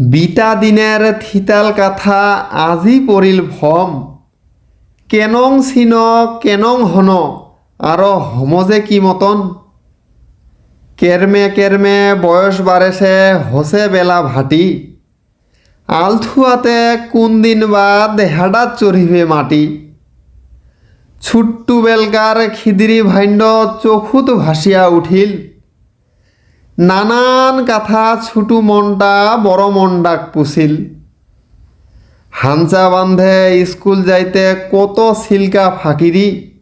Beta দিনের থিতাল কাথা আজি পৰিল ভম। কেনং চিন, কেনং হন, আৰু হমজে কি মতন? কেরমে কেরমে বয়স বাড়েছে হসে বেলা ভাটি। আলথুয়াতে কোন দিন বা দেহাডাত চড়িবে মাটি। ছুট্টু বেলকার খিদিরি ভাইণ্ড চকুত ভাসিয়া উঠিল। নানান কথা, ছুটু মনটা, বড় মনডাক পুছিল। হাঞ্চা বান্ধে স্কুল যাইতে কত সিলকা ফাঁকিরি।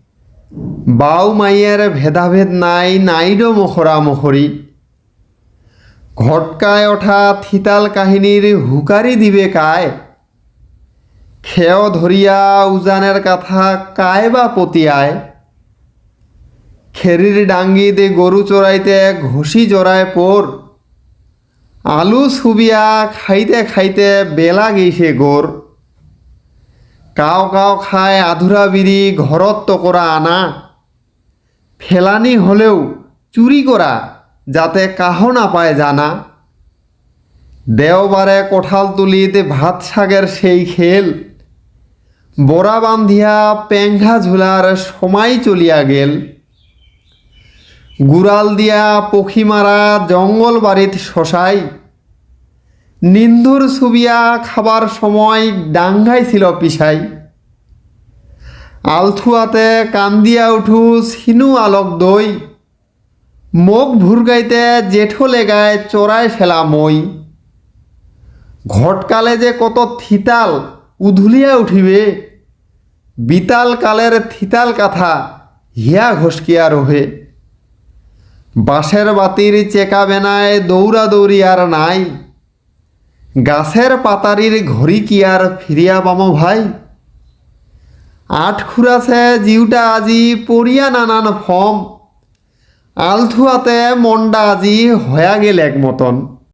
বাউ মাইয়ের ভেদাভেদ নাই, নাইড মখরা মখরি। ঘটকায় ওঠা থিতাল কাহিনীর হুকারি দিবে কায়। খেয় ধরিয়া উজানের কথা কায় বা পতিয়ায়। খেরির ডাঙ্গিতে গরু চড়াইতে ঘষি জড়ায় পোর। আলু ছুবিয়া খাইতে খাইতে বেলা গেইছে গোর। কাও কাও খায় আধুরা বিড়ি ঘরত তো করা আনা। ফেলানি হলেও চুরি করা যাতে কাহ না পায় জানা। দেওবারে কোঠাল তুলিতে ভাত শাকের সেই খেল। বড়া বান্ধিয়া পেঙ্ঘা ঝুলার সময় চলিয়া গেল। গুড়াল দিয়া পখি মারা জঙ্গল বাড়িত শশাই। নিন্দুর ছুবিয়া খাবার সময় ডাঙ্গাই ছিল পিসাই। আলথুয়াতে কান্দিয়া উঠু সিনু আলোক দই। মুখ ভুরগাইতে জেঠো লেগায় চড়ায় ফেলা মই। ঘটকালে যে কত থিতাল উধুলিয়া উঠিবে বিতাল কালের থিতাল কাথা হিয়া ঘসকিয়া রহে। বাঁশের বাতির চেকা বেনায় দৌড়া দৌড়ি আর নাই। গাছের পাতারির ঘড়ি কি আর ফিরিয়া পামো ভাই? আট খুরাছে জিউটা আজি পড়িয়া নানান ফম আলথুয়াতে মনটা আজি হয়া গেল এক মতন